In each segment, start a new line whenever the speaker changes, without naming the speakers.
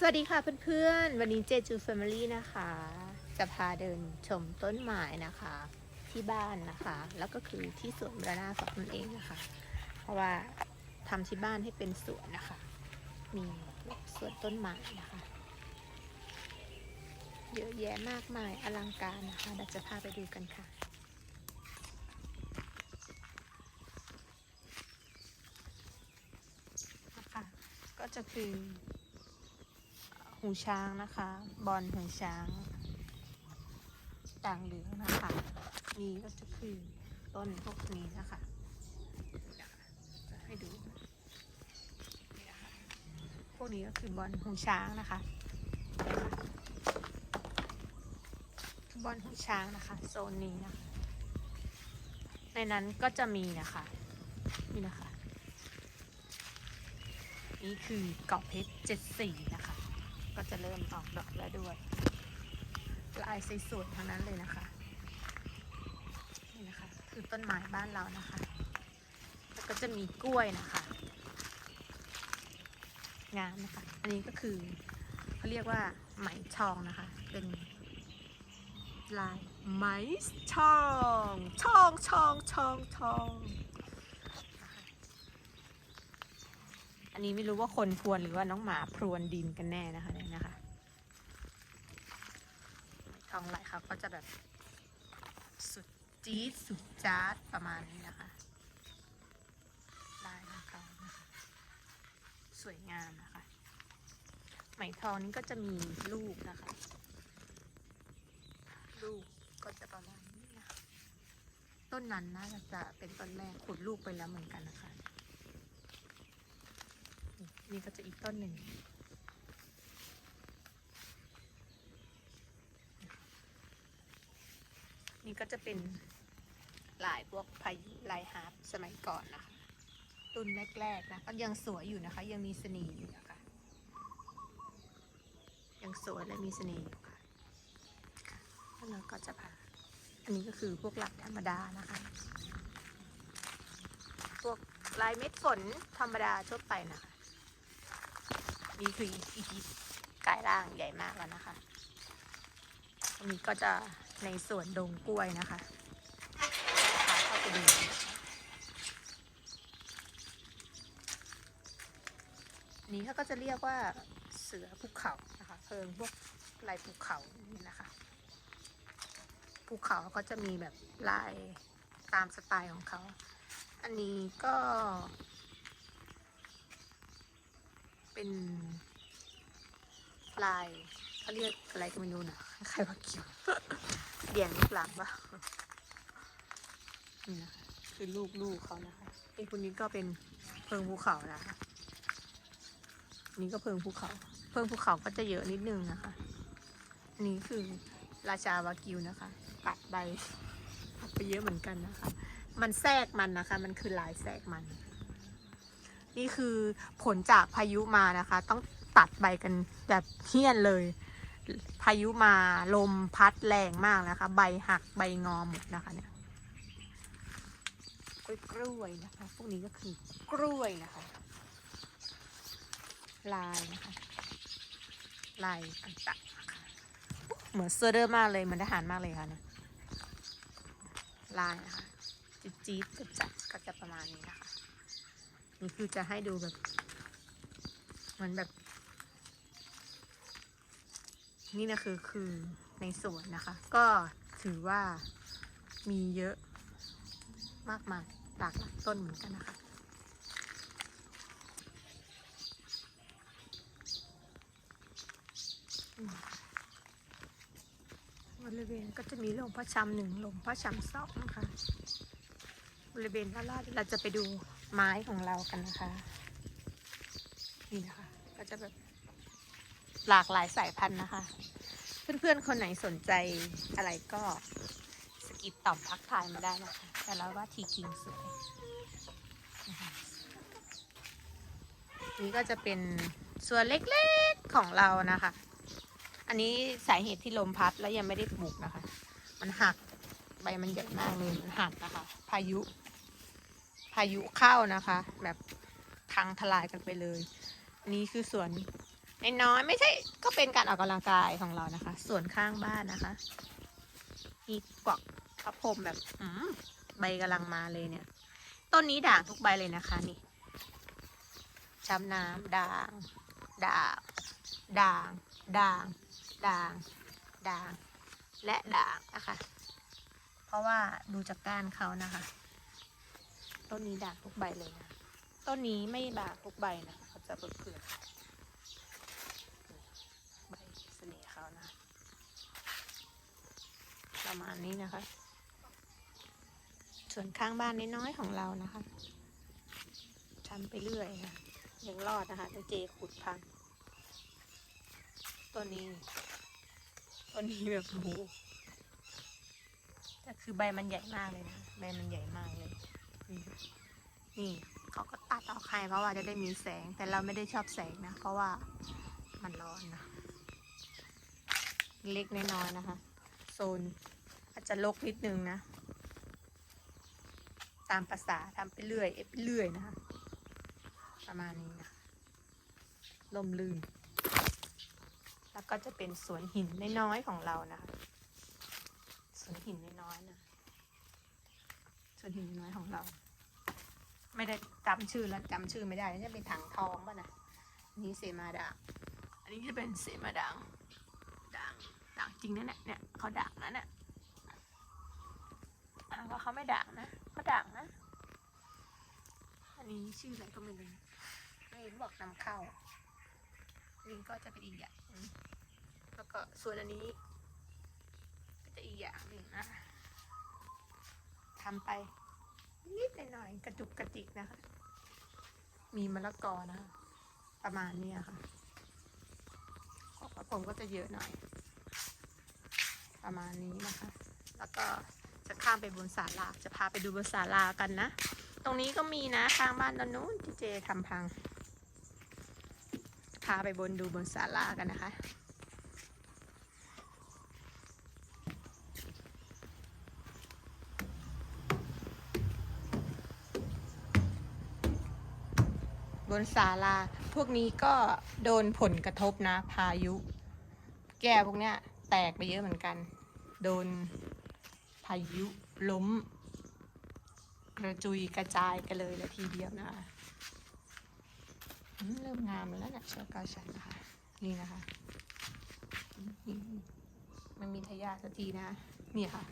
สวัสดีค่ะเพื่อนๆ วันนี้เจจูแฟมิลี่นะคะ จะพาเดินชมต้นไม้นะคะ ที่บ้านนะคะ แล้วก็คือที่สวนบรานาของตนเองนะคะ เพราะว่าทำที่บ้านให้เป็นสวนนะคะ มีสวนต้นไม้นะคะ เยอะแยะมากมายอลังการนะคะเราจะพาไปดูกันค่ะนะคะก็จะคือ หูช้างนะคะ บอลหูช้างด่างเหลืองนะคะ นี่ก็จะคือต้นพวกนี้นะคะจะให้ดูนี่นะคะพวกนี้ก็คือบอลหูช้างนะคะบอลหูช้างนะคะ โซนนี้นะคะในนั้นก็จะมีนะคะนี่นะคะ นี่คือเกาะเพชรเจ็ดสีนะคะ ก็จะเริ่มออกดอกแล้วด้วย ลายสวยๆทั้งนั้นเลยนะคะ นี่นะคะ คือต้นไม้บ้านเรานะคะ แล้วก็จะมีกล้วยนะคะ งามนะคะ อันนี้ก็คือเขาเรียกว่าไหมทองนะคะ เป็นลายไหมทองทองทองทองทองอัันนี้ไม่รู้ว่าคนพรวนหรือว่าน้องหมาพรวนดินกันแน่นะคะเนี่ยนะคะทองไหลเขาก็จะแบบสุดจี๊ดสุดจ๊าดประมาณนี้นะคะลายของเขานะคะสวยงามนะคะไหมทองนี้ก็จะมีลูกนะคะ ลูกก็จะประมาณนี้นะคะต้นนั้นน่าจะเป็นต้นแรกขุดลูกไปแล้วเหมือนกันนะคะ นี่ก็จะอีกต้นหนึ่ง นี่ก็จะเป็นลายพวกพายุลายฮาร์ปสมัยก่อนนะคะรุ่นแรกๆนะก็ยังสวยอยู่นะคะ ยังมีเสน่ห์อยู่นะคะ ยังสวยและมีเสน่ห์อยู่ค่ะแล้วเราก็จะพาอันนี้ก็คือพวกหลักธรรมดานะคะ พวกลายเม็ดฝนธรรมดาทั่วไปนะคะ นี่คืออีกกายร่างใหญ่มากแล้วนะคะอันนี้ก็จะในส่วนดงกล้วยนะคะพาเข้าไปดูนี้เขาก็จะเรียกว่าเสือภูเขานะคะเพิงพวกลายภูเขานี่นะคะภูเขาก็จะมีแบบลายตามสไตล์ของเขา อันนี้ก็ เป็นลายเขาเรียกอะไรก็ไม่รู้นะใครว่าเกี่ยวเดี่ยงลูกหลังปะนี่นะคะคือลูกลูกเขานะคะไอ้คนนี้ก็เป็นเพิงภูเขานะคะนนี้ก็เพิงภูเขา เพิงภูเขาก็จะเยอะนิดนึงนะคะอันนี้คือราชาวากิวนะคะปัดใบปัดไปเยอะเหมือนกันนะคะ มันแทรกมันนะคะ มันคือลายแทรกมัน นี่คือผลจากพายุมานะคะ ต้องตัดใบกันแบบเฮี้ยนเลย พายุมาลมพัดแรงมากนะคะ ใบหักใบงอหมดนะคะเนี่ยกล้วยกล้วยนะคะ พวกนี้ก็คือกล้วยนะคะ ลายนะคะ ลายต่างๆะคะเหมือนเซอร์เดอร์มากเลยเหมือนทหารมากเลยค่ะเนี่ยลายนะคะจี๊ดจี๊ดจัดก็จะประมาณนี้นะคะ นี่คือจะให้ดูแบบเหมือนแบบ นี่นะคือคือในสวนนะคะ ก็ถือว่ามีเยอะมากมายหลากหลายต้นเหมือนกันนะคะบริเวณก็จะมีหลวงพ่อชำหนึ่งหลวงพ่อชำสองนะคะ บริเวณด้านล่างเราจะไปดู ไม้ของเรากันนะคะ นี่นะคะ ก็จะแบบหลากหลายสายพันธุ์นะคะ เพื่อนๆ คนไหนสนใจอะไรก็สกิปต่อมพักทายมาได้นะคะ แต่เราว่าทีคิงสวยนะคะนี่ก็จะเป็นส่วนเล็กๆของเรานะคะ อันนี้สาเหตุที่ลมพัดแล้วยังไม่ได้ปลูกนะคะ มันหักใบมันใหญ่มากเลยมันหักนะคะ พายุายุเข้านะคะ แบบพังทลายกันไปเลยนนี้คือสวนน้อยๆไม่ใช่ก็เป็นการออกกำลังกายของเรานะคะ ส่วนข้างบ้านนะคะ มีกวักพระพรมแบบอืมใบกำลังมาเลยเนี่ย ต้นนี้ด่างทุกใบเลยนะคะนี่ช้ำน้ำด่าง ด่าง ด่าง ด่าง ด่าง ด่าง และด่างนะคะ เพราะว่าดูจากก้านเขานะคะ ต้นนี้ด่างทุกใบเลยนะ ต้นนี้ไม่ด่างทุกใบนะเขาจะเปลือใบเสน่ห์เขานะ ประมาณนี้นะคะ ส่วนข้างบ้านน้อยๆของเรานะคะทำไปเรื่อยนะยังรอดนะคะแต่เจขุดพังต้นนี้ต้นนี้แบบโอ้โหแต่คือใบมันใหญ่มากเลยนะ ใบมันใหญ่มากเลย นี่นี่เขาก็ตัดออกให้เพราะว่าจะได้มีแสง แต่เราไม่ได้ชอบแสงนะ เพราะว่ามันร้อนนะเล็กน้อยๆนะคะ โซนอาจจะลกนิดนึงนะ ตามภาษาทำไปเรื่อย เอฟไปเรื่อยนะคะ ประมาณนี้นะลมลื่น แล้วก็จะเป็นสวนหินน้อยๆของเรานะคะสวนหินน้อยๆนะ นหินน้อยๆของเรา ไม่ได้จำชื่อแล้วจำชื่อไม่ได้จะเป็นถังทองป่ะนะอันนี้เสมาด่างอันนี้จะเป็นเสมาด่างด่างด่างจริงนะเนี่ยเนี่ยเขาด่างนะเนี่ยถามว่าเขาไม่ด่างนะเขาด่างนะ อันนี้ชื่ออะไรก็ไม่รู้ไม่เห็นบอกนำเข้านี่ก็จะเป็นอีกอย่างหนึ่งแล้วก็ส่วนอันนี้ ก็จะอีกอย่างหนึ่งนะ ทำไป นิดหน่อยๆกระจุกกระจิกนะคะ มีมะละกอนะคะ ประมาณเนี้ยค่ะของพระผมก็จะเยอะหน่อย ประมาณนี้นะคะ แล้วก็จะข้ามไปบนศาลาจะพาไปดูบนศาลากันนะ ตรงนี้ก็มีนะข้างบ้านตอนนู้นที่เจทำพัง พาไปบนดูบนศาลากันนะคะ บนศาลา พวกนี้ก็โดนผลกระทบนะ พายุ แก้วพวกเนี้ย แตกไปเยอะเหมือนกัน โดนพายุล้ม กระจุยกระจายกันเลยละทีเดียวนะคะเริ่มงามแล้วนะเชือกาชันนะคะ นี่นะคะ มันมีทายาสักทีนะ นี่ค่ะ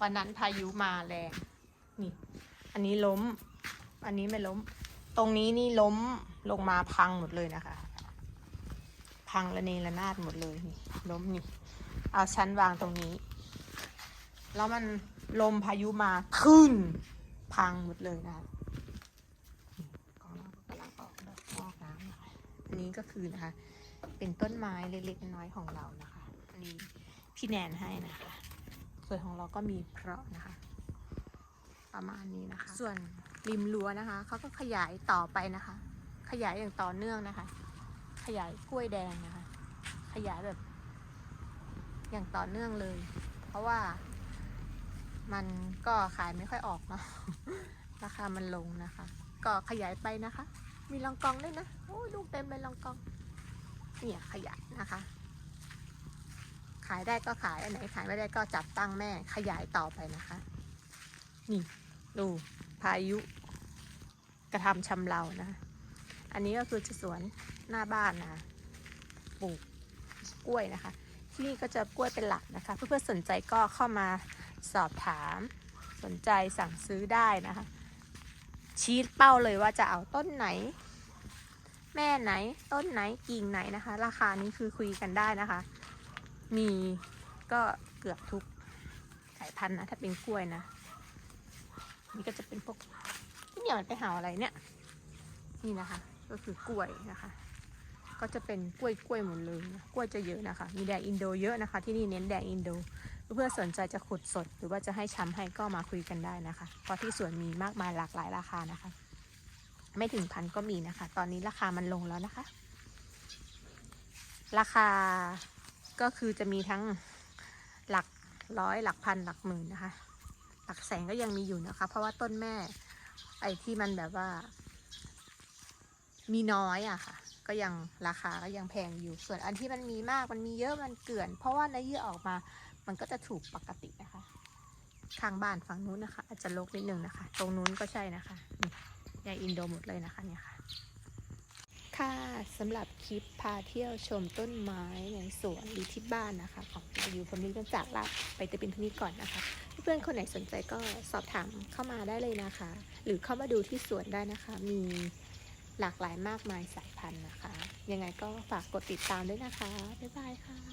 วันนั้นพายุมาแรง นี่ อันนี้ล้ม อันนี้ไม่ล้ม ตรงนี้นี่ล้มลงมาพังหมดเลยนะคะ พังระเนระนาดหมดเลยนี่ล้มนี่เอาชั้นวางตรงนี้ แล้วมันลมพายุมาขึ้น พังหมดเลยนะคะนี่ของเรากำลังออกดอกงอกน้ำนะคะอันนี้ก็คือนะคะ เป็นต้นไม้เล็กๆน้อยๆของเรานะคะอันนี้พี่แนนให้นะคะ ส่วนของเราก็มีเพราะนะคะ ประมาณนี้นะคะ ส่วน ริมรั้วนะคะ เขาก็ขยายต่อไปนะคะ ขยายอย่างต่อเนื่องนะคะ ขยายกล้วยแดงนะคะ ขยายแบบ อย่างต่อเนื่องเลย เพราะว่า มันก็ขายไม่ค่อยออกเนาะ ราคามันลงนะคะ ก็ขยายไปนะคะ มีลองกองด้วยนะ โอ้ลูกเต็มเลยลองกอง เนี่ยขยายนะคะ ขายได้ก็ขาย อันไหนขายไม่ได้ก็จับตั้งแม่ ขยายต่อไปนะคะ นี่ดู พายุกระทำชำเรานะ อันนี้ก็คือจะสวนหน้าบ้านนะคะปลูกกล้วยนะคะ ที่นี่ก็จะกล้วยเป็นหลักนะคะ เพื่อนๆสนใจก็เข้ามาสอบถาม สนใจสั่งซื้อได้นะคะ ชี้เป้าเลยว่าจะเอาต้นไหน แม่ไหนต้นไหนกิ่งไหนนะคะ ราคานี้คือคุยกันได้นะคะ มีก็เกือบทุกสายพันธุ์นะถ้าเป็นกล้วยนะ นี่ก็จะเป็นพวกที่เนี่ยมันไปหาอะไรเนี่ย นี่นะคะ ก็คือกล้วยนะคะ ก็จะเป็นกล้วยกล้วยหมดเลยนะกล้วยจะเยอะนะคะ มีแดงอินโดเยอะนะคะ ที่นี่เน้นแดงอินโด เพื่อสนใจจะขุดสด หรือว่าจะให้ช้ำให้ก็มาคุยกันได้นะคะ เพราะที่สวนมีมากมายหลากหลายราคานะคะ ไม่ถึงพันก็มีนะคะ ตอนนี้ราคามันลงแล้วนะคะ ราคาก็คือจะมีทั้งหลักร้อยหลักพันหลักหมื่นนะคะักแสนก็ยังมีอยู่นะคะ เพราะว่าต้นแม่ ไอ้ที่มันแบบว่า มีน้อยอะค่ะ ก็ยังราคาก็ยังแพงอยู่ ส่วนอันที่มันมีมากมันมีเยอะมันเกลื่อน เพราะว่าเนื้อเยื่อออกมา มันก็จะถูกปกตินะคะข้างบ้านฝั่งนู้นนะคะ อาจจะรกนิดนึงนะคะ ตรงนู้นก็ใช่นะคะนี่ยาอินโดหมดเลยนะคะเนี่ยค่ะ ค่ะสำหรับคลิปพาเที่ยวชมต้นไม้ในสวนหรือที่บ้านนะคะ ของอยู่ผมนี้ต้องจากลาไปแต่เป็นเท่นี้ก่อนนะคะ เพื่อนคนไหนสนใจก็สอบถามเข้ามาได้เลยนะคะ หรือเข้ามาดูที่สวนได้นะคะ มีหลากหลายมากมายสายพันธุ์นะคะ ยังไงก็ฝากกดติดตามด้วยนะคะ บ๊ายบายค่ะ